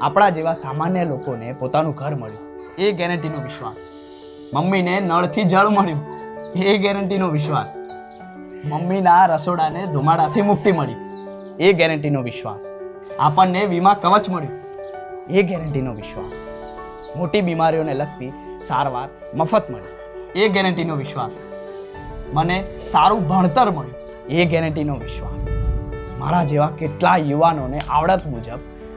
આપણા જેવા સામાન્ય લોકોને પોતાનું ઘર મળ્યું. એ ગેરંટીનો વિશ્વાસ. મમ્મીને નળથી જળ મળ્યું. એ ગેરંટીનો વિશ્વાસ. મમ્મીના રસોડાને ધુમાડાથી મુક્તિ મળી. એ ગેરંટીનો વિશ્વાસ. આપણને વીમા કવચ મળ્યું. એ ગેરંટીનો વિશ્વાસ. મોટી બીમારીઓને લગતી સારવાર, મફત મળી. એ ગેરંટીનો વિશ્વાસ. મને સારું ભણતર મળ્યું. એ ગેરંટીનો વિશ્વાસ. મારા જેવા કેટલા યુવાનોને આવડત મુજબ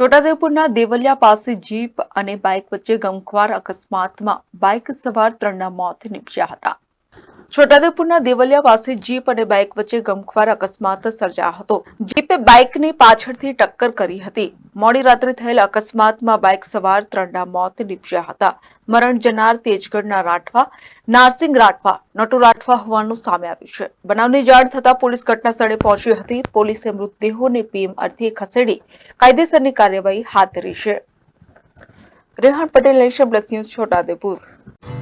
છોટાઉદેપુરના દેવલિયા પાસે જીપ અને બાઇક વચ્ચે ગમખ્વાર અકસ્માતમાં બાઇક સવાર ત્રણના મોત નીપજ્યા હતા. છોટાઉદેપુરના દેવલિયા પાસે જીપ અને બાઇક વચ્ચે ગમખ્વાર અકસ્માત સર્જાયો હતો. જીપે બાઇકની પાછળથી ટક્કર કરી હતી. મોડી રાત્રે થયેલ અકસ્માતમાં બાઇક સવાર ત્રણના મોત નીપજ્યા હતા. મરણ જનાર તેજગઢના રાઠવા નારસિંગ રાઠવા, નટુ રાઠવા હોવાનું સામે આવ્યું છે. બનાવની જાણ થતા પોલીસ ઘટના સ્થળે પહોંચી હતી. પોલીસે મૃતદેહોને પીએમ અર્થે ખસેડી કાયદેસરની કાર્યવાહી હાથ ધરી છે. રેહાન પટેલ નેશન છોટાઉદેપુર.